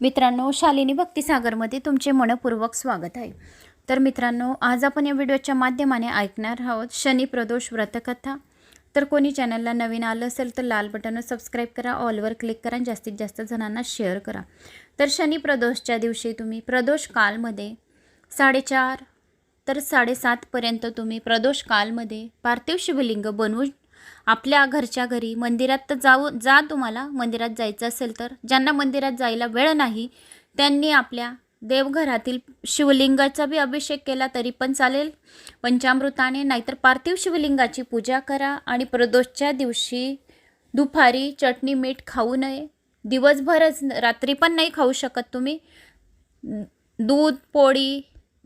मित्रांनो शालिनी भक्तिसागरमध्ये तुमचे मनपूर्वक स्वागत आहे. तर मित्रांनो आज आपण या व्हिडिओच्या माध्यमाने ऐकणार आहोत शनी प्रदोष व्रतकथा. तर कोणी चॅनलला नवीन आलं असेल तर लाल बटनवर सबस्क्राईब करा ऑलवर क्लिक करा आणि जास्तीत जास्त जणांना शेअर करा. तर शनी प्रदोषच्या दिवशी तुम्ही प्रदोष कालमध्ये साडेचार तर साडेसातपर्यंत तुम्ही प्रदोष कालमध्ये पार्थिव शिवलिंग बनवून आपल्या घरच्या घरी मंदिरात तर जाऊ जा तुम्हाला. मंदिरात जायचं असेल तर. ज्यांना मंदिरात जायला वेळ नाही त्यांनी आपल्या देवघरातील शिवलिंगाचा बी अभिषेक केला तरी पण चालेल. पंचामृताने नाहीतर पार्थिव शिवलिंगाची पूजा करा आणि प्रदोषच्या दिवशी दुपारी चटणी मीठ खाऊ नये. दिवसभरच रात्री पण नाही खाऊ शकत तुम्ही. दूध पोळी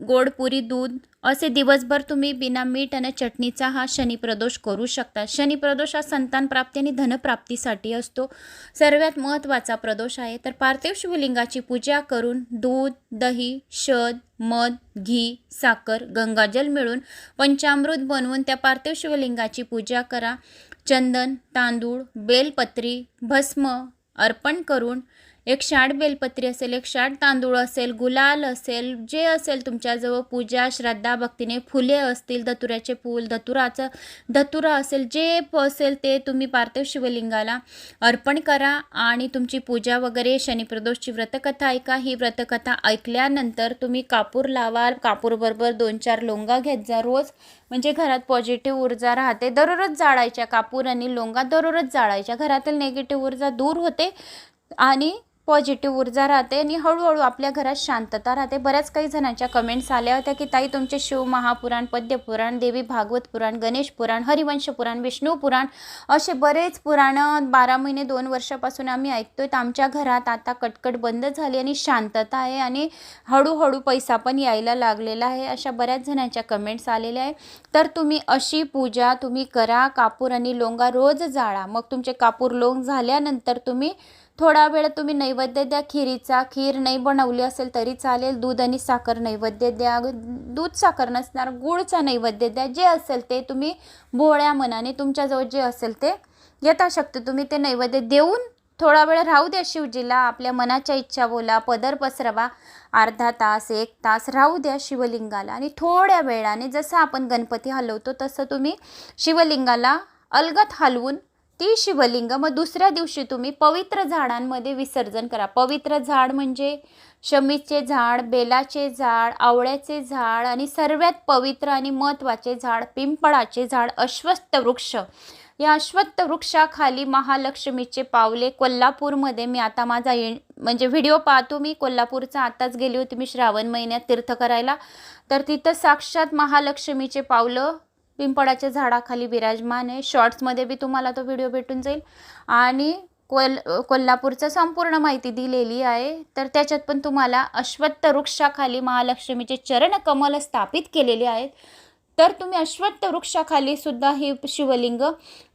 गोड पुरी दूध असे दिवसभर तुम्ही बिना मीठ आणि चटणीचा हा शनिप्रदोष करू शकता. शनिप्रदोष हा संतान प्राप्ती आणि धनप्राप्तीसाठी असतो. सर्वात महत्त्वाचा प्रदोष आहे. तर पार्थिव शिवलिंगाची पूजा करून दूध दही शद मध घी साखर गंगाजल मिळून पंचामृत बनवून त्या पार्थिव शिवलिंगाची पूजा करा. चंदन तांदूळ बेलपत्री भस्म अर्पण करून एक शाट बेलपत्री असेल एक शाट तांदूळ असेल गुलाल असेल जे असेल तुमच्याजवळ पूजा श्रद्धा भक्तीने फुले असतील धतुऱ्याचे फूल धतुराचं धतुरा असेल जे प- असेल ते तुम्ही पार्थिव शिवलिंगाला अर्पण करा आणि तुमची पूजा वगैरे शनिप्रदोषची व्रतकथा ऐका. ही व्रतकथा ऐकल्यानंतर तुम्ही कापूर लावा कापूरबरोबर दोन चार लोंगा घेत जा रोज. म्हणजे घरात पॉझिटिव्ह ऊर्जा राहते. दररोज जाळायच्या कापूर आणि लोंगा दररोज जाळायच्या. घरातील निगेटिव्ह ऊर्जा दूर होते आणि पॉझिटिव्ह ऊर्जा राहते आणि हळूहळू आपल्या घरात शांतता राहते. बऱ्याच काही जणांच्या कमेंट्स आल्या होत्या की ताई तुमचे शिव महापुराण पद्यपुराण देवी भागवत पुराण गणेश पुराण हरिवंश पुराण विष्णू पुराण असे बरेच पुराणं बारा महिने दोन वर्षापासून आम्ही ऐकतोय. तर आमच्या घरात आता कटकट बंद झाली आणि शांतता आहे आणि हळूहळू पैसा पण यायला लागलेला आहे अशा बऱ्याच जणांच्या कमेंट्स आलेल्या आहे तर तुम्ही अशी पूजा तुम्ही करा कापूर आणि लोंगा रोज जाळा. मग तुमचे कापूर लोंग झाल्यानंतर तुम्ही थोडा वेळ तुम्ही नैवेद्य द्या खिरीचा. खीर नाही बनवली असेल तरी चालेल. दूध आणि साखर नैवेद्य द्या. दूध साखर नसणार गुळचा नैवेद्य द्या. जे असेल ते तुम्ही भोळ्या मनाने तुमच्याजवळ जे असेल ते यथाशक्ती तुम्ही ते नैवेद्य देऊन थोडा वेळ राहू द्या शिवजीला. आपल्या मनाच्या इच्छा बोला. पदर पसरवा. अर्धा तास एक तास राहू द्या शिवलिंगाला. आणि थोड्या वेळाने जसं आपण गणपती हलवतो तसं तुम्ही शिवलिंगाला अलगत हलवून ती शिवलिंग. मग दुसऱ्या दिवशी तुम्ही पवित्र झाडांमध्ये विसर्जन करा. पवित्र झाड म्हणजे शमीचे झाड बेलाचे झाड आवळ्याचे झाड आणि सर्वात पवित्र आणि महत्त्वाचे झाड पिंपळाचे झाड अश्वत्थ वृक्ष. या अश्वत्थ वृक्षाखाली महालक्ष्मीचे पावले कोल्हापूरमध्ये मी आता माझा ये म्हणजे व्हिडिओ पाहतो मी. कोल्हापूरचा आताच गेली होती मी श्रावण महिन्यात तीर्थ करायला. तर तिथं साक्षात महालक्ष्मीचे पावलं पिंपळाच्या झाडाखाली विराजमान आहे. शॉर्ट्समध्ये बी तुम्हाला तो व्हिडिओ भेटून जाईल. आणि कोल कोल्हापूरचं संपूर्ण माहिती दिलेली आहे. तर त्याच्यात पण तुम्हाला अश्वत्थ वृक्षाखाली महालक्ष्मीचे चरण कमल स्थापित केलेले आहेत. तर तुम्ही अश्वत्थ वृक्षाखाली सुद्धा हे शिवलिंग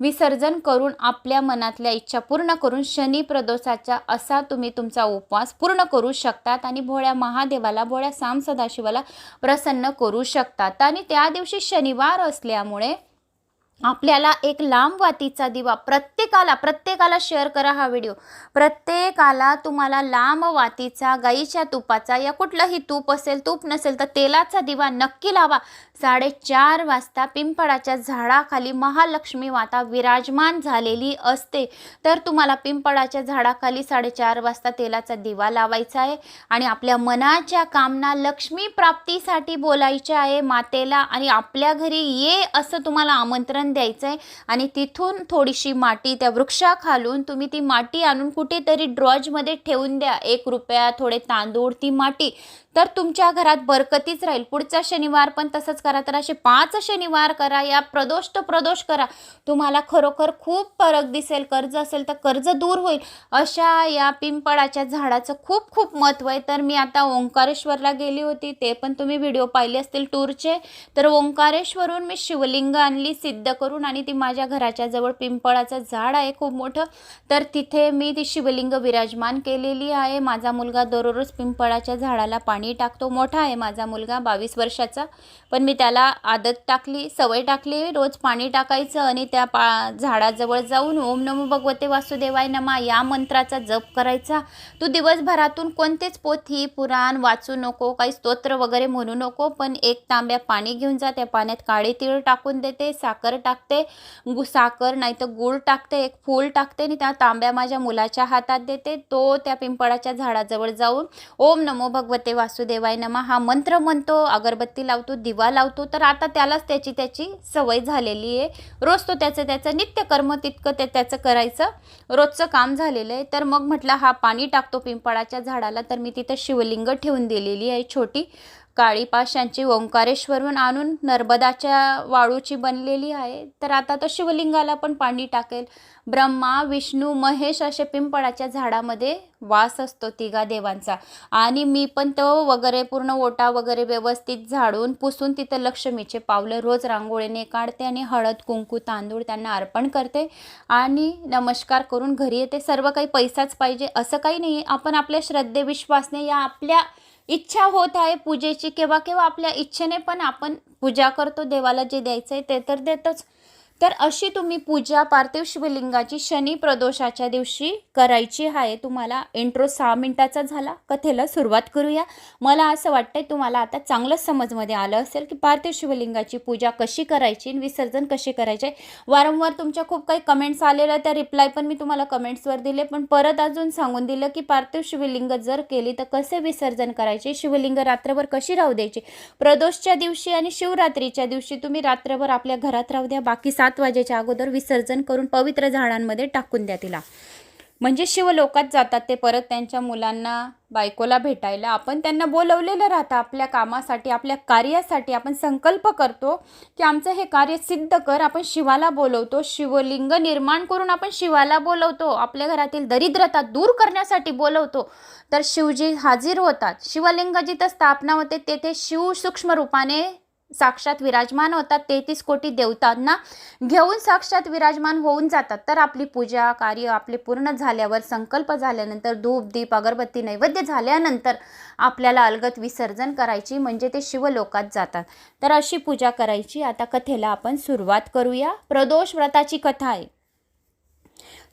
विसर्जन करून आपल्या मनातल्या इच्छा पूर्ण करून शनी प्रदोषाचा असा तुम्ही तुमचा उपवास पूर्ण करू शकतात आणि भोळ्या महादेवाला भोळ्या साम सदाशिवाला प्रसन्न करू शकतात. आणि त्या दिवशी शनिवार असल्यामुळे आपल्याला एक लांब वातीचा दिवा प्रत्येकाला प्रत्येकाला शेअर करा हा व्हिडिओ प्रत्येकाला तुम्हाला लांब वातीचा गाईच्या तुपाचा या कुठलंही तूप असेल तूप नसेल तर तेलाचा दिवा नक्की लावा. साडेचार वाजता पिंपळाच्या झाडाखाली महालक्ष्मी माता विराजमान झालेली असते. तर तुम्हाला पिंपळाच्या झाडाखाली साडेचार वाजता तेलाचा दिवा लावायचा आहे आणि आपल्या मनाच्या कामना लक्ष्मी प्राप्तीसाठी बोलायच्या आहे. मातेला आणि आपल्या घरी ये असं तुम्हाला आमंत्रण द्यायचं आहे आणि तिथून थोडीशी माती त्या वृक्षाखालून तुम्ही ती माती आणून कुठेतरी ड्रॉजमध्ये ठेवून द्या. एक रुपया थोडे तांदूळ ती माती तर तुमच्या घरात बरकतीच राहील. पुढचा शनिवार पण तसंच करा. तर असे पाच शनिवार करा. या प्रदोष तो प्रदोष करा. तुम्हाला खरोखर खूप फरक दिसेल. कर्ज असेल तर कर्ज दूर होईल. अशा या पिंपळाच्या झाडाचं खूप खूप महत्त्व आहे. तर मी आता ओंकारेश्वरला गेली होती. ते पण तुम्ही व्हिडिओ पाहिले असतील टूरचे. तर ओंकारेश्वरून मी शिवलिंग आणली सिद्ध करून आणि ती माझ्या घराच्या जवळ पिंपळाचं झाड आहे खूप मोठं. तर तिथे मी ती शिवलिंग विराजमान केलेली आहे. माझा मुलगा दररोज पिंपळाच्या झाडाला पाणी पाणी टाकतो. मोठा आहे माझा मुलगा बावीस वर्षाचा. पण मी त्याला आदत टाकली सवय टाकली. रोज पाणी टाकायचं आणि त्या पा झाडाजवळ जाऊन ओम नमो भगवते वासुदेवाय नमा या मंत्राचा जप करायचा. तू दिवसभरातून कोणतेच पोथी पुराण वाचू नको काही स्तोत्र वगैरे म्हणू नको पण एक तांब्या पाणी घेऊन जा. त्या पाण्यात काळे तीळ टाकून देते साखर टाकते गु साखर नाही तर गूळ टाकते एक फूल टाकते आणि त्या तांब्या माझ्या मुलाच्या हातात देते. तो त्या पिंपळाच्या झाडाजवळ जाऊन ओम नमो भगवते वासुदेवाय नमा. हा मंत्र म्हणतो अगरबत्ती लावतो दिवा लावतो तर आता त्यालाच त्याची त्याची सवय झालेली आहे. रोज तो त्याचं त्याचं नित्यकर्म तितकं ते त्याचं करायचं. रोजचं काम झालेलं आहे. तर मग म्हटलं हा पाणी टाकतो पिंपळाच्या झाडाला तर मी तिथं शिवलिंग ठेवून दिलेली आहे छोटी. काळी पाशांची ओंकारेश्वरून आणून नर्मदाच्या वाळूची बनलेली आहे. तर आता तो शिवलिंगाला पण पाणी टाकेल. ब्रह्मा विष्णू महेश असे पिंपळाच्या झाडामध्ये वास असतो तिघा देवांचा. आणि मी पण तो वगैरे पूर्ण ओटा वगैरे व्यवस्थित झाडून पुसून तिथं लक्ष्मीचे पावलं रोज रांगोळीने काढते आणि हळद कुंकू तांदूळ त्यांना अर्पण करते. आणि नमस्कार करून घरी येते. सर्व काही पैसाच पाहिजे असं काही नाही आपण आपल्या श्रद्धे विश्वासने या आपल्या इच्छा होत आहे पूजेची केव्हा केव्हा आपल्या इच्छेने पण आपण पूजा करतो देवाला जे द्यायचं आहे ते तर देतोच. तर अशी तुम्ही पूजा पार्थिव शिवलिंगाची शनी प्रदोषाच्या दिवशी करायची आहे. तुम्हाला इंट्रो सहा मिनिटाचा झाला. कथेला सुरुवात करूया. मला असं वाटतंय तुम्हाला आता चांगलं समजमध्ये आलं असेल की पार्थिव शिवलिंगाची पूजा कशी करायची आणि विसर्जन कसे करायचे. वारंवार तुमच्या खूप काही कमेंट्स आलेल्या त्या रिप्लाय पण मी तुम्हाला कमेंट्सवर दिले. पण परत अजून सांगून दिलं की पार्थिव शिवलिंग जर केली तर कसे विसर्जन करायचे? शिवलिंग रात्रभर कशी राहू द्यायची? प्रदोषच्या दिवशी आणि शिवरात्रीच्या दिवशी तुम्ही रात्रभर आपल्या घरात राहू द्या. बाकी सात वाजेच्या अगोदर विसर्जन करून पवित्र झाडांमध्ये टाकून द्या तिला. म्हणजे शिवलोकात जातात ते परत त्यांच्या मुलांना बायकोला भेटायला. आपण त्यांना बोलवलेलं राहतं. आपल्या कामासाठी आपल्या कार्यासाठी आपण संकल्प करतो की आमचं हे कार्य सिद्ध कर. आपण शिवाला बोलवतो. शिवलिंग निर्माण करून आपण शिवाला बोलवतो. आपल्या घरातील दरिद्रता दूर करण्यासाठी बोलवतो. तर शिवजी हाजीर होतात. शिवलिंग तर स्थापना होते तेथे शिव सूक्ष्म रूपाने साक्षात विराजमान होतात तेहतीस कोटी देवतांना घेऊन साक्षात विराजमान होऊन जातात. तर आपली पूजा कार्य आपले पूर्ण झाल्यावर संकल्प झाल्यानंतर धूप दीप अगरबत्ती नैवेद्य झाल्यानंतर आपल्याला अलगत विसर्जन करायची म्हणजे ते शिवलोकात जातात. तर अशी पूजा करायची. आता कथेला आपण सुरुवात करूया. प्रदोष व्रताची कथा आहे.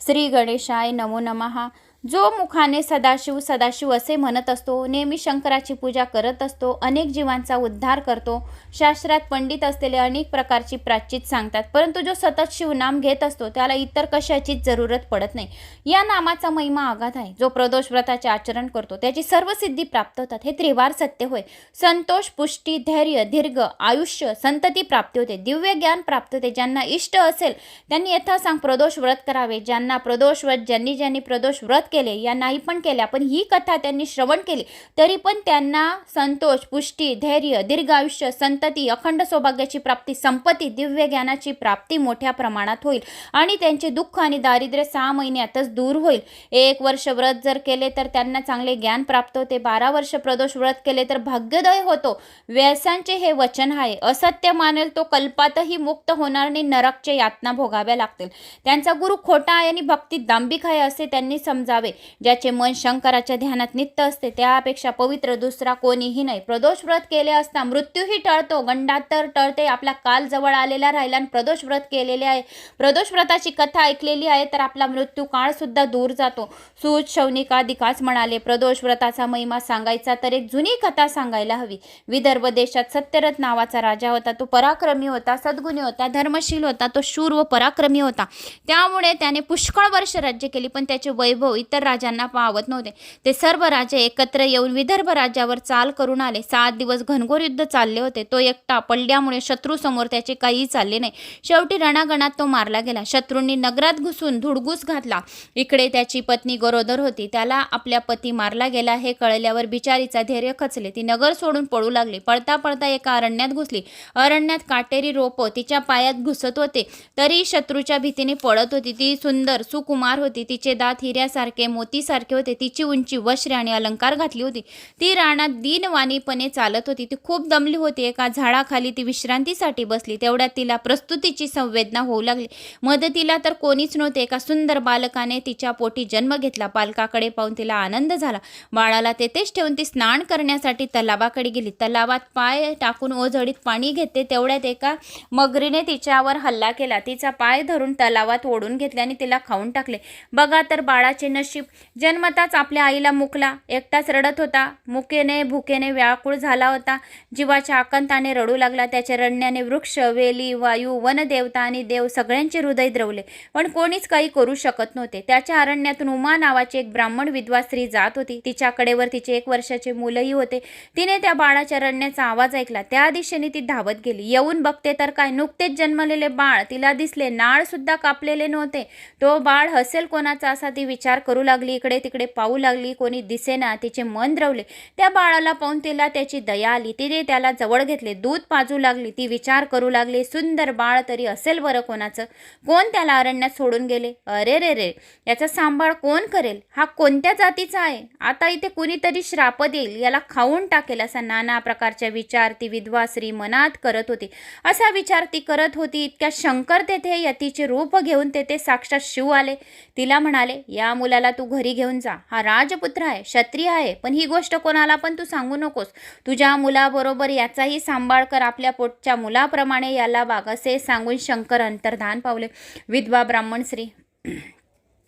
श्री गणेशाय नमो नमहा जो मुखाने सदाशिव सदाशिव असे म्हणत असतो नेहमी शंकराची पूजा करत असतो अनेक जीवांचा उद्धार करतो. शास्त्रात पंडित असलेले अनेक प्रकारची प्राचित सांगतात. परंतु जो सतत शिवनाम घेत असतो त्याला इतर कशाचीच जरूरत पडत नाही. या नामाचा महिमा आघात आहे. जो प्रदोष व्रताचे आचरण करतो त्याची सर्व सिद्धी प्राप्त होतात. हे त्रिवार सत्य होय. संतोष पुष्टी धैर्य दीर्घ आयुष्य संतती प्राप्ती होते. दिव्य ज्ञान प्राप्त होते. ज्यांना इष्ट असेल त्यांनी यथासांग प्रदोष व्रत करावे. ज्यांना प्रदोष व्रत ज्यांनी ज्यांनी प्रदोष व्रत केले या नाही पण केल्या पण ही कथा त्यांनी श्रवण केली. तरी पण त्यांना संतोष पुष्टी धैर्य दीर्घ आयुष्य संतती अखंड सौभाग्याची प्राप्ती संपत्ती दिव्य ज्ञानाची प्राप्ती मोठ्या प्रमाणात होईल. आणि त्यांचे दुःख आणि दारिद्र्य सहा महिन्यातच दूर होईल. एक वर्ष व्रत जर केले तर त्यांना चांगले ज्ञान प्राप्त होते. बारा वर्ष प्रदोष व्रत केले तर भाग्योदय होतो. व्यसांचे हे वचन आहे. असत्य मानेल तो कल्पातही मुक्त होणार आणि नरकचे यातना भोगाव्या लागतील. त्यांचा गुरु खोटा आहे आणि भक्ती दांबिक आहे असे त्यांनी समजावे. ज्याचे मन शंकराच्या ध्यानात नित्य असते त्यापेक्षा पवित्र दुसरा कोणीही नाही. प्रदोष व्रत केले असता मृत्यूही टळतो. गंडात तर टळते. आपला काल जवळ आलेला राहिला आणि प्रदोष व्रत केलेले आहे. प्रदोष व्रताची कथा ऐकलेली आहे तर आपला मृत्यू काळसुद्धा दूर जातो. सूत शौनिकाधिकाच म्हणाले प्रदोष व्रताचा महिमा सांगायचा तर एक जुनी कथा सांगायला हवी. विदर्भ देशात सत्यरथ नावाचा राजा होता. तो पराक्रमी होता सद्गुणी होता धर्मशील होता. तो शूर व पराक्रमी होता. त्यामुळे त्याने पुष्कळ वर्ष राज्य केली पण त्याचे वैभव इतर राजांना पावत नव्हते. ते सर्व राजे एकत्र येऊन विदर्भ राज्यावर चाल करून आले. सात दिवस घनघोर युद्ध चालले होते. तो एकटा पडल्यामुळे शत्रूसमोर त्याचे काहीही चालले नाही. शेवटी रणागणात तो मारला गेला. शत्रूंनी नगरात घुसून धुडगूस घातला. इकडे त्याची पत्नी गरोदर होती. त्याला आपल्या पती मारला गेला. हे कळल्यावर बिचारीचा धैर्य खचले. ती नगर सोडून पळू लागली. पळता पळता एका अरण्यात घुसली. अरण्यात काटेरी रोप तिच्या पायात घुसत होते. तरी शत्रूच्या भीतीने पळत होती. ती सुंदर सुकुमार होती. तिचे दात हिऱ्यासारखे ते मोतीसारखे होते. तिची उंची वस्त्रे आणि अलंकार घातली होती. ती रानात दिनवाणीपणे चालत होती. ती खूप दमली होती. एका झाडाखाली ती विश्रांतीसाठी बसली. तेवढ्यात तिला प्रस्तुतीची संवेदना होऊ लागली. मदतीला तर कोणीच नव्हते. एका सुंदर बालकाने तिच्या पोटी जन्म घेतला. पालकाकडे पाहून तिला आनंद झाला. बाळाला तेथेच ठेवून ती स्नान करण्यासाठी तलावाकडे गेली. तलावात पाय टाकून ओझडीत पाणी घेते. तेवढ्यात एका मगरीने तिच्यावर हल्ला केला. तिचा पाय धरून तलावात ओढून घेतले आणि तिला खाऊन टाकले. बघा तर बाळाचे नशीब. जन्मताच आपल्या आईला मुकला. एकटाच रडत होता. मुकेने भुकेने व्याकुळ झाला होता. जीवाच्या आकंताने रडू लागला. त्याच्या रडण्याने वृक्ष वेली वायू वनदेवता आणि देव सगळ्यांचे हृदय द्रवले. पण कोणीच काही करू शकत नव्हते. त्याच्या अरण्यातून उमा नावाची एक ब्राह्मण विधवा स्त्री जात होती. तिच्याकडेवर तिचे एक वर्षाचे मुलंही होते. तिने त्या बाळाच्या रडण्याचा आवाज ऐकला. त्या दिशेने ती धावत गेली. येऊन बघते तर काय नुकतेच जन्मलेले बाळ. तिला दिसले. नाळ सुद्धा कापलेले नव्हते. तो बाळ हसेल कोणाचा असा ती विचार करू लागली इकडे तिकडे पाहू लागली कोणी दिसेना तिचे मन द्रवले. त्या बाळाला पाहून तिला त्याची दया आली. तिने त्याला जवळ घेतले दूध पाजू लागली ती विचार करू लागली सुंदर बाळ तरी असेल बरं कोणाचं? कोण त्याला अरण्यात सोडून गेले? अरे रे रे याचा सांभाळ कोण करेल? हा कोणत्या जातीचा आहे? आता इथे कुणीतरी श्राप देईल याला खाऊन टाकेल असा नाना प्रकारच्या विचार ती विधवा स्त्री मनात करत होती. असा विचार ती करत होती इतक्या शंकर तेथे यतीचे रूप घेऊन तेथे साक्षात शिव आले. तिला म्हणाले या मुलाला तू घरी घेऊन जा. हा राजपुत्र आहे क्षत्रिय आहे पण ही गोष्ट कोणाला पण तू सांगू नकोस. तुझ्या मुलाबरोबर याचाही सांभाळ कर आपल्या पोटच्या मुलाप्रमाणे याला बागसे सांगून शंकर अंतर्धान पावले. विधवा ब्राह्मण श्री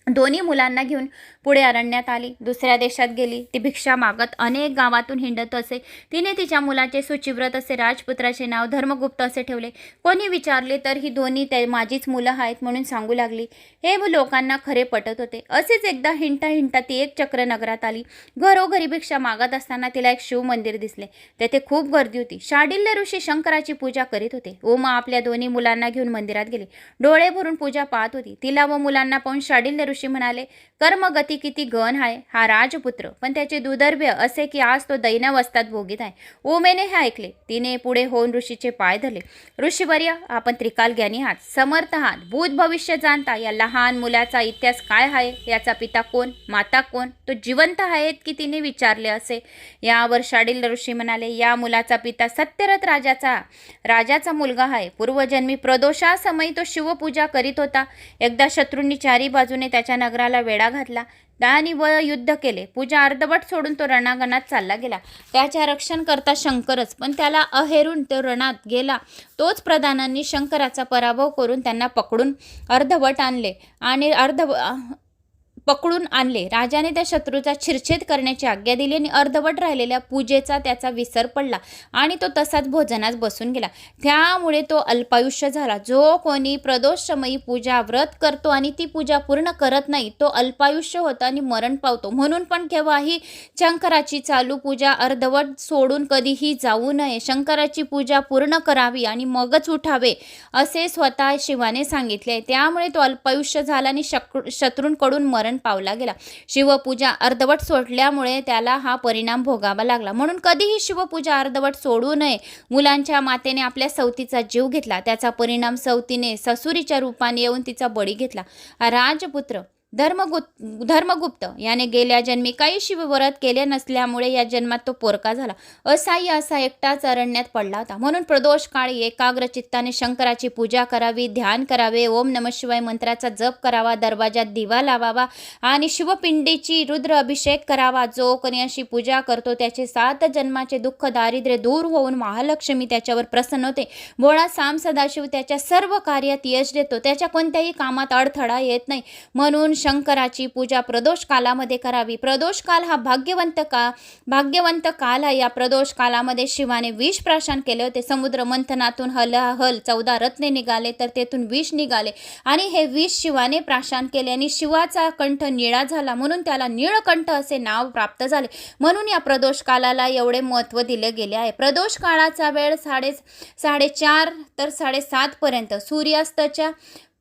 दोन्ही मुलांना घेऊन पुढे अरण्यात आली. दुसऱ्या देशात गेली. ती भिक्षा मागत अनेक गावातून हिंडत असे. तिने तिच्या मुलाचे सुचिव्रत असे राजपुत्राचे नाव धर्मगुप्त असे ठेवले. कोणी विचारले तर ही दोन्ही ते माझीच मुलं आहेत म्हणून सांगू लागली. हे लोकांना खरे पटत होते. असेच एकदा हिंडता हिंडता ती एक चक्र नगरात आली. घरोघरी भिक्षा मागत असताना तिला एक शिव मंदिर दिसले. तेथे खूप गर्दी होती. शाडिल्य ऋषी शंकराची पूजा करीत होते. उमा आपल्या दोन्ही मुलांना घेऊन मंदिरात गेली. डोळे भरून पूजा पाहत होती. तिला व मुलांना पाहून शाडिल्य ऋषी म्हणाले कर्मगती किती गण आहे हा राजपुत्र. पण त्याचे दुर्दैव्य असे की आज तो दैनावस्थात भोगीत आहे. उमेने हे ऐकले. तिने पुढे होऊन ऋषीचे पाय धरले. ऋषीवर्य आपण त्रिकाल ज्ञानी आहात. समर्थ आहात. भूत भविष्य जाणता. या लहान मुलाचा इतिहास काय आहे? याचा पिता कोण? माता कोण? तो जिवंत आहेत की तिने विचारले असे? यावर शाडील ऋषी म्हणाले या मुलाचा पिता सत्यरथ राजाचा राजाचा मुलगा आहे. पूर्वजन्मी प्रदोषासमयी तो शिवपूजा करीत होता. एकदा शत्रूंनी चारी बाजूने त्याच्या नगराला वेढा घातला. दानी व युद्ध केले. पूजा अर्धवट सोडून तो रणांगणात चालला गेला. त्याच्या रक्षण करता शंकरच पण त्याला अहेरून तो रणात गेला. तोच प्रधानांनी शंकराचा पराभव करून त्यांना पकडून अर्धवट आणले आणि अर्ध पकडून आणले. राजाने त्या शत्रूचा छिरछेद करण्याची आज्ञा दिली आणि अर्धवट राहिलेल्या पूजेचा त्याचा विसर पडला आणि तो तसाच भोजनास बसून गेला. त्यामुळे तो अल्पायुष्य झाला. जो कोणी प्रदोषमयी पूजा व्रत करतो आणि ती पूजा पूर्ण करत नाही तो अल्पायुष्य होता आणि मरण पावतो. म्हणून पण केव्हाही शंकराची चालू पूजा अर्धवट सोडून कधीही जाऊ नये. शंकराची पूजा पूर्ण करावी आणि मगच उठावे असे स्वतः शिवाने सांगितले त्यामुळे तो अल्पायुष्य झाला आणि शक शत्रूंकडून मरण पावला गेला. शिवपूजा अर्धवट सोडल्यामुळे त्याला हा परिणाम भोगावा लागला. म्हणून कधीही शिवपूजा अर्धवट सोडू नये. मुलांच्या मातेने आपल्या सवतीचा जीव घेतला. त्याचा परिणाम सवतीने ससुरीच्या रूपाने येऊन तिचा बळी घेतला. राजपुत्र धर्मगुप्त धर्मगुप्त याने गेल्या जन्मी काही शिवव्रत केले नसल्यामुळे या जन्मात तो पोरका झाला. असाही असा एकटाच अरण्यात पडला होता. म्हणून प्रदोष काळी एकाग्र चित्ताने शंकराची पूजा करावी ध्यान करावे ओम नम शिवाय मंत्राचा जप करावा दरवाजात दिवा लावावा आणि शिवपिंडीची रुद्र अभिषेक करावा. जो कोणी अशी पूजा करतो त्याचे सात जन्माचे दुःख दारिद्र्य दूर होऊन महालक्ष्मी त्याच्यावर प्रसन्न होते. भोळा साम सदाशिव त्याच्या सर्व कार्यात यश देतो. त्याच्या कोणत्याही कामात अडथळा येत नाही. म्हणून शंकराची पूजा प्रदोष कालामध्ये करावी. प्रदोष काल हा भाग्यवंत का भाग्यवंत काल आहे या प्रदोष कालामध्ये शिवाने विष प्राशन केले होते. समुद्र मंथनातून हल चौदा रत्ने निघाले तर तेथून विष निघाले. आणि हे विष शिवाने प्राशन केले आणि शिवाचा कंठ निळा झाला म्हणून त्याला निळकंठ असे नाव प्राप्त झाले. म्हणून या प्रदोष कालाला एवढे महत्त्व दिले गेले आहे. प्रदोष काळाचा वेळ साडे साडेचार तर साडेसातपर्यंत सूर्यास्ताच्या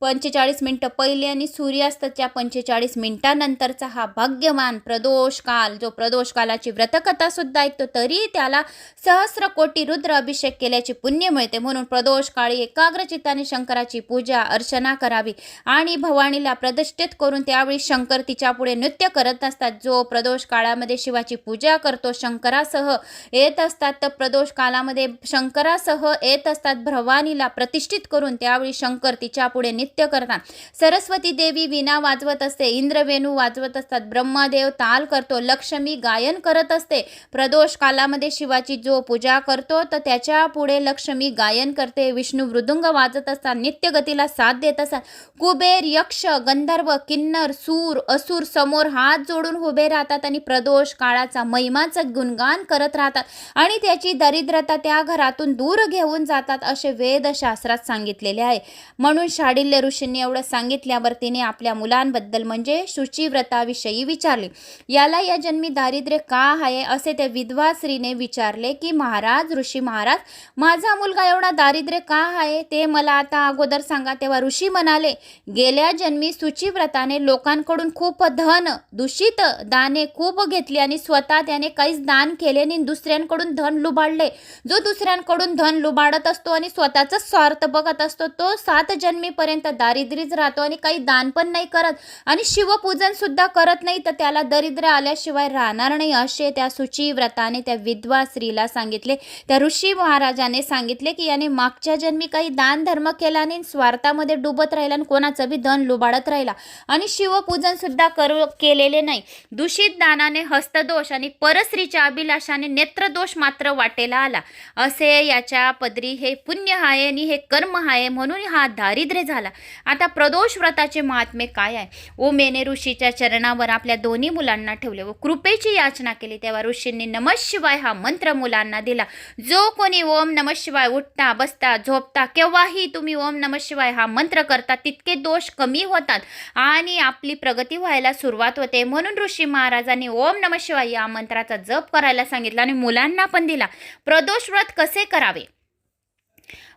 पंचेचाळीस मिनटं पहिले आणि सूर्यास्ताच्या पंचेचाळीस मिनटानंतरचा हा भाग्यवान प्रदोष काल जो प्रदोष कालाची व्रतकथा सुद्धा ऐकतो तरी त्याला सहस्र कोटी रुद्र अभिषेक केल्याचे पुण्य मिळते. म्हणून प्रदोष काळी एकाग्रचित्ताने शंकराची पूजा अर्चना करावी आणि भवानीला प्रतिष्ठित करून त्यावेळी शंकर तिच्यापुढे नृत्य करत असतात. जो प्रदोष काळामध्ये शिवाची पूजा करतो शंकरासह येत असतात तर प्रदोष कालामध्ये शंकरासह येत असतात भवानीला प्रतिष्ठित करून त्यावेळी शंकर तिच्यापुढे नित्य नृत्य करतात. सरस्वती देवी विना वाजवत असते इंद्रवेणू वाजवत असतात ब्रह्मदेव ताल करतो लक्ष्मी गायन करत असते. प्रदोष कालामध्ये शिवाची जो पूजा करतो तर त्याच्या पुढे लक्ष्मी गायन करते विष्णू मृदुंग वाजत असतात नित्यगतीला साथ देत असतात. कुबेर यक्ष गंधर्व किन्नर सूर असुर समोर हात जोडून उभे राहतात आणि प्रदोष काळाचा महिमाचं गुणगान करत राहतात. आणि त्याची दरिद्रता त्या घरातून दूर घेऊन जातात असे वेदशास्त्रात सांगितलेले आहे. म्हणून शाडिल्य ऋषींनी एवढं सांगितल्यावर तिने आपल्या मुलांबद्दल म्हणजे शुचिव्रताविषयी विचारले. याला या जन्मी दारिद्र्य का आहे असे त्या विधवा स्त्रीने विचारले की महाराज ऋषी महाराज माझा मुलगा एवढा दारिद्र्य का आहे? ते मला आता अगोदर सांगा. तेव्हा ऋषी म्हणाले गेल्या जन्मी सुचिव्रताने लोकांकडून खूप धन दूषित दाने खूप घेतली आणि स्वतः त्याने काहीच दान केले आणि दुसऱ्यांकडून धन लुबाडले. जो दुसऱ्यांकडून धन लुबाडत असतो आणि स्वतःचा स्वार्थ बघत असतो तो सात जन्मीपर्यंत तर दारिद्र्यच राहतो आणि काही दान पण नाही करत. आणि शिवपूजन सुद्धा करत नाही तर त्याला दरिद्र आल्याशिवाय राहणार नाही असे त्या सुचिव्रताने त्या विधवा स्त्रीला सांगितले. त्या ऋषी महाराजाने सांगितले की याने मागच्या जन्मी काही दान धर्म केला आणि स्वार्थामध्ये डुबत राहिला आणि कोणाचं बी धन लुबाडत राहिला. आणि शिवपूजन सुद्धा करू केलेले नाही. दूषित दानाने हस्तदोष आणि परस्त्रीच्या अभिलाषाने नेत्रदोष मात्र वाटेला आला. असे याच्या पदरी हे पुण्य आहे आणि हे कर्म आहे म्हणून हा दारिद्र्य झाला. आता प्रदोष व्रताचे महात्मे काय आहे? ओमेने ऋषीच्या चरणावर आपल्या दोन्ही मुलांना ठेवले व कृपेची याचना केली. तेव्हा ऋषींनी नमः शिवाय हा मंत्र मुलांना दिला. जो कोणी ओम नमः शिवाय उठता बसता झोपता केव्हाही तुम्ही ओम नमः शिवाय हा मंत्र करता तितके दोष कमी होतात आणि आपली प्रगती व्हायला सुरुवात होते. म्हणून ऋषी महाराजांनी ओम नमः शिवाय या मंत्राचा जप करायला सांगितला आणि मुलांना पण दिला. प्रदोष व्रत कसे करावे?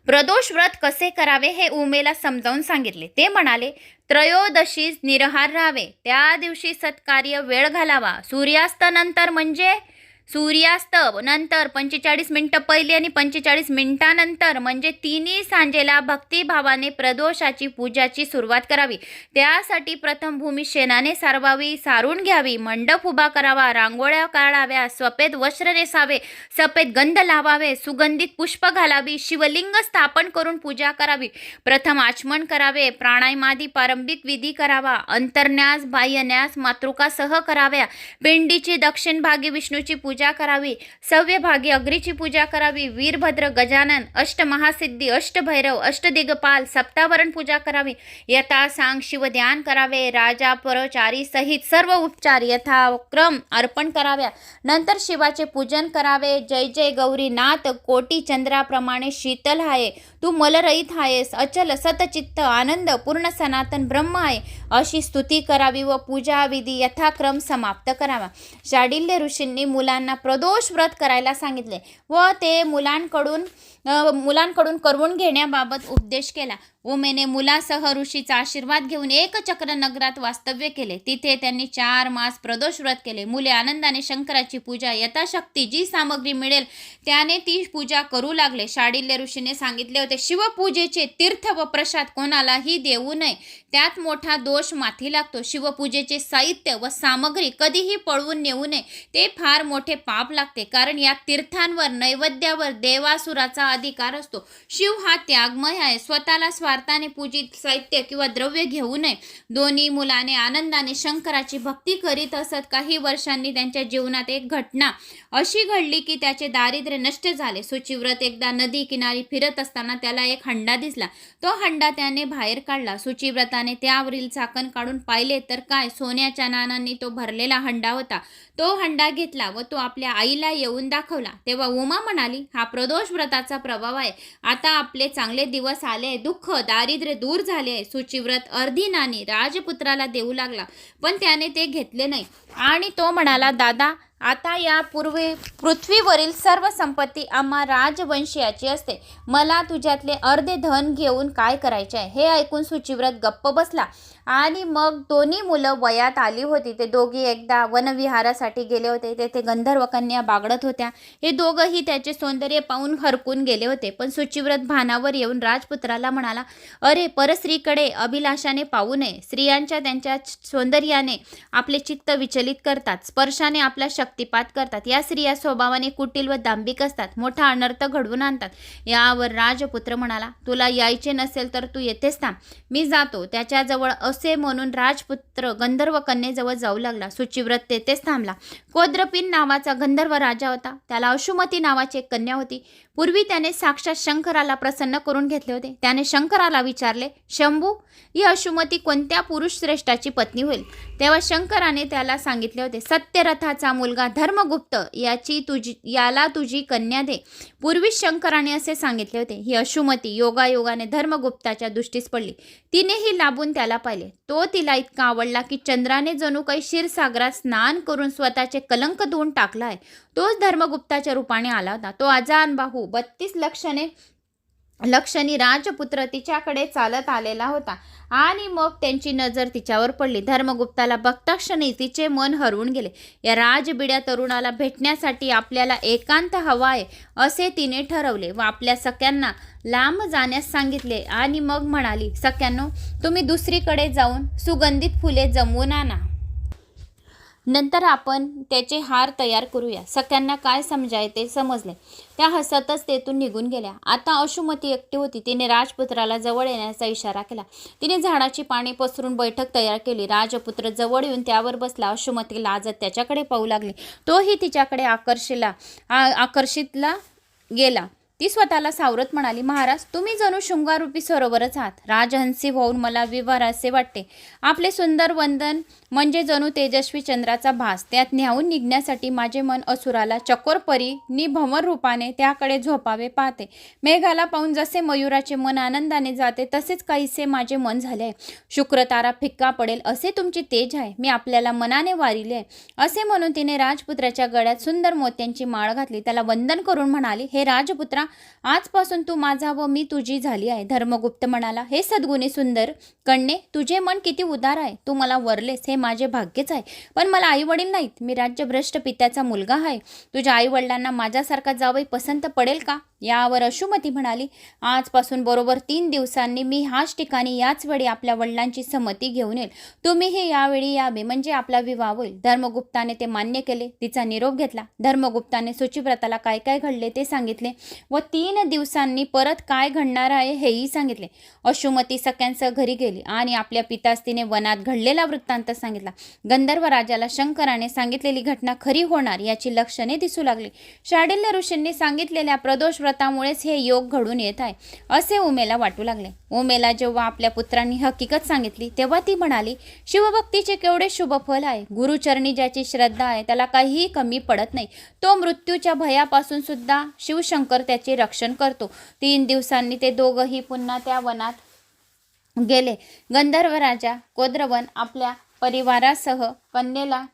प्रदोष व्रत कसे करावे हे उमेला समजावून सांगितले. ते म्हणाले त्रयोदशीस निरहार राहावे. त्या दिवशी सत्कार्य वेळ घालावा. सूर्यास्तानंतर म्हणजे सूर्यास्त नंतर पंचेचाळीस मिनटं पहिली आणि पंचेचाळीस मिनिटानंतर म्हणजे तिन्ही सांजेला भक्तिभावाने प्रदोषाची पूजाची सुरुवात करावी. त्यासाठी प्रथम भूमी शेणाने सारवावी सारून घ्यावी मंडप उभा करावा रांगोळ्या काढाव्या सफेद वस्त्र नेसावे सफेद गंध लावावे सुगंधित पुष्प घालावी शिवलिंग स्थापन करून पूजा करावी. प्रथम आचमन करावे प्राणायामादी प्रारंभिक विधी करावा अंतर्न्यास बाह्यन्यास मातृकासह कराव्या. पिंडीची दक्षिण भागी विष्णूची पूजा पूजा करावी. सव्यभागी अग्रीची पूजा करावी. वीरभद्र गजानन अष्टमहासिद्धी अष्टभैरव अष्टदिगपाल सप्तावरण पूजा करावी. यथा सांग शिवध्यान करावे. राजा परचारी सहित सर्व उपचार यथाक्रम अर्पण कराव्या. नंतर शिवाचे पूजन करावे. जय जय गौरी नाथ कोटी चंद्राप्रमाणे शीतल आहे तू मलरहित आहेस अचल सतचित्त आनंद पूर्ण सनातन ब्रह्म आहे. अशी स्तुती करावी व पूजा विधी यथाक्रम समाप्त करावा. शाडिल्य ऋषींनी मुलांना प्रदोष व्रत करायला सांगितले व ते मुलांकडून मुलांकडून करवून घेण्याबाबत उपदेश केला. उमेने मुलासह ऋषीचा आशीर्वाद घेऊन एकचक्र नगरात वास्तव्य केले. तिथे त्यांनी चार मास प्रदोष व्रत केले. मुले आनंदाने शंकराची पूजा यथाशक्ती जी सामग्री मिळेल त्याने ती पूजा करू लागले. शाडिल्य ऋषीने सांगितले होते शिवपूजेचे तीर्थ व प्रसाद कोणालाही देऊ नये. त्यात मोठा दोष माथी लागतो. शिवपूजेचे साहित्य व सामग्री कधीही पळवून नेऊ नये. ते फार मोठे पाप लागते. कारण या तीर्थांवर नैवेद्यावर देवासुराचा अधिकार असतो. शिव हा त्यागमय आहे. स्वतःला स्वार्थाने पूजित साहित्य किंवा द्रव्य घेऊ नये. दोन्ही मुलाने आनंदाने शंकराची भक्ती करीत असत. काही वर्षांनी त्यांच्या जीवनात एक घटना अशी घडली की त्याचे दारिद्र्य नष्ट झाले. सुचिव्रत एकदा नदी किनारी फिरत असताना त्याला एक हंडा दिसला. तो हंडा त्याने बाहेर काढला. सुचिव्रताने त्यावरील झाकण काढून पाहिले तर काय? सोन्याच्या नानांनी तो भरलेला हंडा होता. तो हंडा घेतला व तो आपल्या आईला येऊन दाखवला. तेव्हा उमा म्हणाली हा प्रदोष व्रताचा प्रभाव आहे. आता आपले चांगले दिवस आले दुःख दारिद्र्य दूर झाले आहे. सुचिव्रत अर्धी नाणी राजपुत्राला देऊ लागला पण त्याने ते घेतले नाही. आणि तो म्हणाला दादा आता या पूर्वी पृथ्वीवरील सर्व संपत्ती आम्हा राजवंशीयाची असते. मला तुझ्यातले अर्धे धन घेऊन काय करायचे आहे? हे ऐकून सुचिव्रत गप्प बसला. आणि मग दोन्ही मुलं वयात आली होती. ते दोघी एकदा वनविहारासाठी गेले होते. तेथे गंधर्व कन्या बागडत होत्या. हे दोघंही त्याचे सौंदर्य पाहून हरकून गेले होते. पण सुचिव्रत भानावर येऊन राजपुत्राला म्हणाला अरे परस्त्रीकडे अभिलाषाने पाहू नये. स्त्रियांच्या त्यांच्या सौंदर्याने आपले चित्त विचलित करतात. स्पर्शाने आपला शक्तिपात करतात. या स्त्रिया स्वभावाने कुटील व दांभिक असतात. मोठा अनर्थ घडवून आणतात. यावर राजपुत्र म्हणाला तुला यायचे नसेल तर तू येथेच थांब. मी जातो. त्याच्याजवळ अस म्हणून राजपुत्र गंधर्व कन्येजवळ जाऊ लागला. सुचिव्रत तेथेच थांबला. कोद्रपिन नावाचा गंधर्व राजा होता. त्याला अशुमती नावाची एक कन्या होती. पूर्वी त्याने साक्षात शंकराला प्रसन्न करून घेतले होते. त्याने शंकराला विचारले शंभू ही अशुमती कोणत्या पुरुष श्रेष्ठाची पत्नी होईल? तेव्हा शंकराने त्याला सांगितले होते सत्यरथाचा मुलगा धर्मगुप्त याची तुझी याला तुझी कन्या दे. पूर्वी शंकराने असे सांगितले होते ही अशुमती योगायोगाने धर्मगुप्ताच्या दृष्टीस पडली. तिनेही लाभून त्याला पाहिले. तो तिला इतका आवडला की चंद्राने जणू काही क्षीरसागरात स्नान करून स्वतःचे कलंक धुवून टाकला आहे तोच धर्मगुप्ताच्या रूपाने आला होता. तो आजान बाहू बत्तीस लक्षणे लक्षणी राजपुत्र तिच्याकडे चालत आलेला होता. आणि मग त्यांची नजर तिच्यावर पडली. धर्मगुप्ताला बघताक्षणी तिचे मन हरवून गेले. या राजबिड्या तरुणाला भेटण्यासाठी आपल्याला एकांत हवा आहे असे तिने ठरवले. व आपल्या सख्यांना लांब जाण्यास सांगितले आणि मग म्हणाली सख्यांनो तुम्ही दुसरीकडे जाऊन सुगंधित फुले जमवून आणा. नंतर आपण त्याचे हार तयार करूया. सख्यांना काय समजाय ते समजले. त्या हसतच तेथून निघून गेल्या. आता अशुमती एकटी होती. तिने राजपुत्राला जवळ येण्याचा इशारा केला. तिने झाडाची पाणी पसरून बैठक तयार केली. राजपुत्र जवळ येऊन त्यावर बसला. अशुमती लाजत त्याच्याकडे पाहू लागली. तोही तिच्याकडे आकर्षिला आ- आकर्षितला गेला. ती स्वतःला सावरत म्हणाली महाराज तुम्ही जणू शृंगारूपी सरोवरच आहात. राजहंसी होऊन मला विवार असे वाटते. आपले सुंदर वंदन म्हणजे जणू तेजस्वी चंद्राचा भास. त्यात न्याहून निघण्यासाठी माझे मन असुराला चकोर परी रूपाने त्याकडे झोपावे पाहते. मेघाला पाहून जसे मयुराचे मन आनंदाने जाते तसेच काहीसे माझे मन झाले आहे. शुक्रतारा फिक्का पडेल असे तुमचे तेज आहे. मी आपल्याला मनाने वारिले आहे. असे म्हणून तिने राजपुत्राच्या गळ्यात सुंदर मोत्यांची माळ घातली. त्याला वंदन करून म्हणाली हे राजपुत्रा आजपासून तू माझा व मी तुझी झाली आहे. धर्मगुप्त म्हणाला हे सद्गुणी सुंदर कण्णे तुझे मन किती उदार आहे. तू मला वरलेस हे माझे भाग्यच आहे. पण मला आई वडील नाहीत. मी राज्यभ्रष्ट पित्याचा मुलगा आहे. तुझ्या आई वडिलांना माझ्यासारखा जावई पसंत पडेल का? यावर अशुमती म्हणाली आजपासून बरोबर तीन दिवसांनी मी हाच ठिकाणी याच वेळी आपल्या वडिलांची संमती घेऊन येईल. तुम्हीही यावेळी यावे म्हणजे आपला विवाह होईल. धर्मगुप्ताने ते मान्य केले. तिचा निरोप घेतला. धर्मगुप्ताने सुचिव्रताला काय काय घडले ते सांगितले व तीन दिवसांनी परत काय घडणार आहे हेही सांगितले. अशुमती सख्यांसह घरी गेली आणि आपल्या पितास तिने वनात घडलेला वृत्तांत सांगितला. गंधर्व राजाला शंकराने सांगितलेली घटना खरी होणार याची लक्षणे दिसू लागली. शाडिल्य ऋषींनी सांगितलेल्या प्रदोष व्रतामुळेच हे योग घडून येत आहे असे उमेला वाटू लागले. उमेला जेव्हा आपल्या पुत्रांनी हकीकत सांगितली तेव्हा ती म्हणाली शिवभक्तीचे केवढे शुभ फल आहे. गुरुचरणी ज्याची श्रद्धा आहे त्याला काहीही कमी पडत नाही. तो मृत्यूच्या भयापासून सुद्धा शिवशंकर त्याचे रक्षण करतो. तीन दिवसांनी ते दोघंही पुन्हा त्या वनात गेले. गंधर्व राजा कोद्रवन आपल्या परिवारासह कन्येला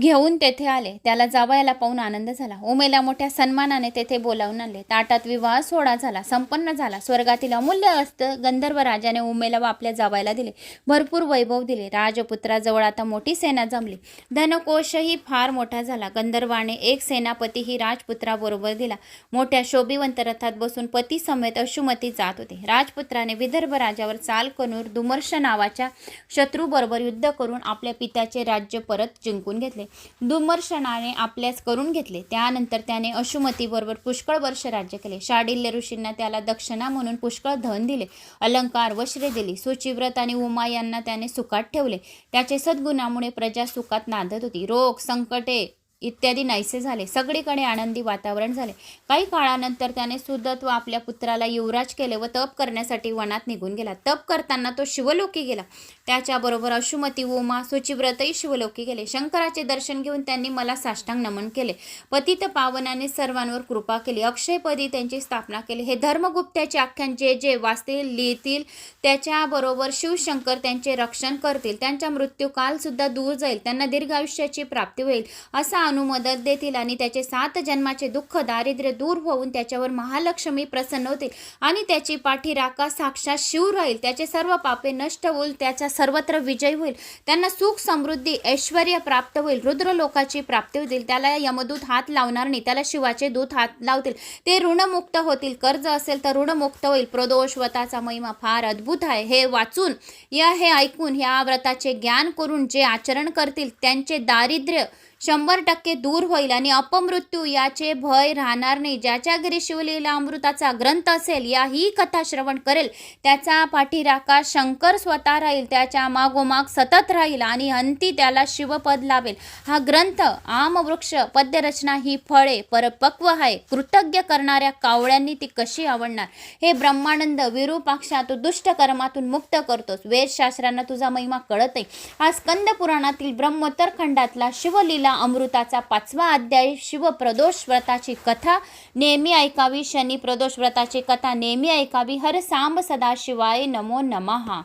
घेऊन तेथे आले. त्याला जावयाला पाहून आनंद झाला. उमेला मोठ्या सन्मानाने तेथे बोलावून आणले. ताटात विवाह सोहळा झाला. संपन्न झाला. स्वर्गातील अमूल्य अस्त गंधर्व राजाने उमेला व आपल्या जावयाला दिले. भरपूर वैभव दिले. राजपुत्राजवळ आता मोठी सेना जमली. धनकोशही फार मोठा झाला. गंधर्वाने एक सेनापतीही राजपुत्राबरोबर दिला. मोठ्या शोभिवंत रथात बसून पती समेत अशुमती जात होते. राजपुत्राने विदर्भ राजावर चाल करून दुमर्श नावाच्या शत्रूबरोबर युद्ध करून आपल्या पित्याचे राज्य परत जिंकून घेतले. दुमर्शनाने आपल्यास करून घेतले. त्यानंतर त्याने अशुमतीबरोबर पुष्कळ वर्ष राज्य केले. शाडिल्य ऋषींना त्याला दक्षिणा म्हणून पुष्कळ धन दिले. अलंकार वस्त्रे दिली. सुचिव्रत आणि उमा यांना त्याने सुखात ठेवले. त्याचे सद्गुणामुळे प्रजा सुखात नांदत होती. रोग संकटे इत्यादी नाहीसे झाले. सगळीकडे आनंदी वातावरण झाले. काही काळानंतर त्याने सुदत्व आपल्या पुत्राला युवराज केले व तप करण्यासाठी वनात निघून गेला. तप करताना तो शिवलोकी गेला. त्याच्याबरोबर अशुमती उमा सुचिव्रतही शिवलोकी गेले. शंकराचे दर्शन घेऊन त्यांनी मला साष्टांग नमन केले. पतित पावनाने सर्वांवर कृपा केली. अक्षयपदी त्यांची स्थापना केली. हे धर्मगुप्त्याचे आख्यान जे जे वाचतील लिहितील त्याच्याबरोबर शिवशंकर त्यांचे रक्षण करतील. त्यांचा मृत्यूकालसुद्धा दूर जाईल. त्यांना दीर्घ आयुष्याची प्राप्ती होईल. असा अनुमदत देतील आणि त्याचे सात जन्माचे दुःख दारिद्र्य दूर होऊन त्याच्यावर महालक्ष्मी प्रसन्न होतील आणि त्याची पाठीराका साक्षात शिव राहील. त्याचे सर्व पापे नष्ट होईल त्याचा सर्वत्र विजय होईल. त्यांना सुख समृद्धी ऐश्वर प्राप्त होईल. रुद्र लोकाची प्राप्ती होतील. त्याला यमदूत हात लावणार नाही. त्याला शिवाचे दूत हात लावतील. ते ऋणमुक्त होतील. कर्ज असेल तर ऋणमुक्त होईल. प्रदोष व्रताचा महिमा फार अद्भुत आहे. हे वाचून या हे ऐकून ह्या व्रताचे ज्ञान करून जे आचरण करतील त्यांचे दारिद्र्य शंभर टक्के दूर होईल आणि अपमृत्यू याचे भय राहणार नाही. ज्याच्या घरी शिवलीला अमृताचा ग्रंथ असेल या ही कथा श्रवण करेल. त्याचा पाठीराका शंकर स्वतः राहील त्याच्या मागोमाग सतत राहील आणि अंती त्याला शिवपद लावेल. हा ग्रंथ आमवृक्ष पद्यरचना ही फळे परपक्व आहे. कृतज्ञ करणाऱ्या कावळ्यांनी ती कशी आवडणार? हे ब्रह्मानंद विरूपाक्षा तू दुष्ट कर्मातून मुक्त करतोस. वेदशास्त्रांना तुझा महिमा कळत आहे हा स्कंद पुराणातील ब्रह्मोत्तर खंडातला शिवलीला अमृताचा पाचवा अध्याय शिवप्रदोष व्रताची कथा. नेहमी ऐकावी शनी प्रदोष व्रताची कथा नेहमी ऐकावी. हर सांब सदाशिवाय नमो नमहा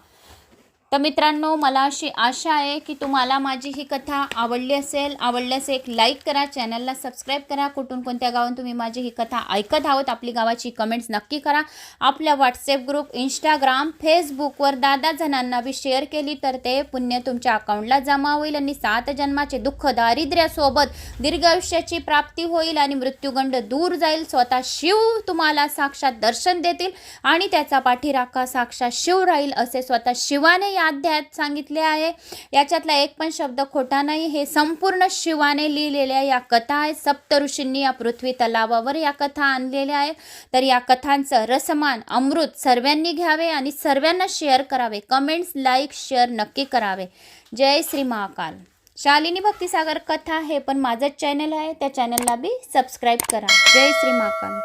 तर मित्रांनो मला अशी आशा आहे की तुम्हाला माझी ही कथा आवडली असेल. आवडल्यास एक लाईक करा चॅनलला सबस्क्राईब करा. कुठून कोणत्या गावात तुम्ही माझी ही कथा ऐकत आहोत आपली गावाची कमेंट्स नक्की करा. आपल्या व्हॉट्सअप ग्रुप इंस्टाग्राम फेसबुकवर दादा जणांना बी शेअर केली तर ते पुण्य तुमच्या अकाउंटला जमा होईल आणि सात जन्माचे दुःख दारिद्र्यासोबत दीर्घ आयुष्याची प्राप्ती होईल आणि मृत्यूगंड दूर जाईल. स्वतः शिव तुम्हाला साक्षात दर्शन देतील आणि त्याचा पाठीराखा साक्षात शिव राहील असे स्वतः शिवाने अध्यायात सांगितले आहे. याच्यातला एक पण शब्द खोटा नाही. हे संपूर्ण शिवाने लिहिलेल्या या कथा आहेत सप्त ऋषींनी या पृथ्वी तलावावर या कथा आणलेल्या आहे तर या कथांचं रसमान अमृत सर्वांनी घ्यावे आणि सर्वांना शेअर करावे. कमेंट्स लाईक शेअर नक्की करावे. जय श्री महाकाल. शालिनी भक्तिसागर कथा हे पण माझंच चॅनल आहे. त्या चॅनलला बी सबस्क्राईब करा. जय श्री महाकाल.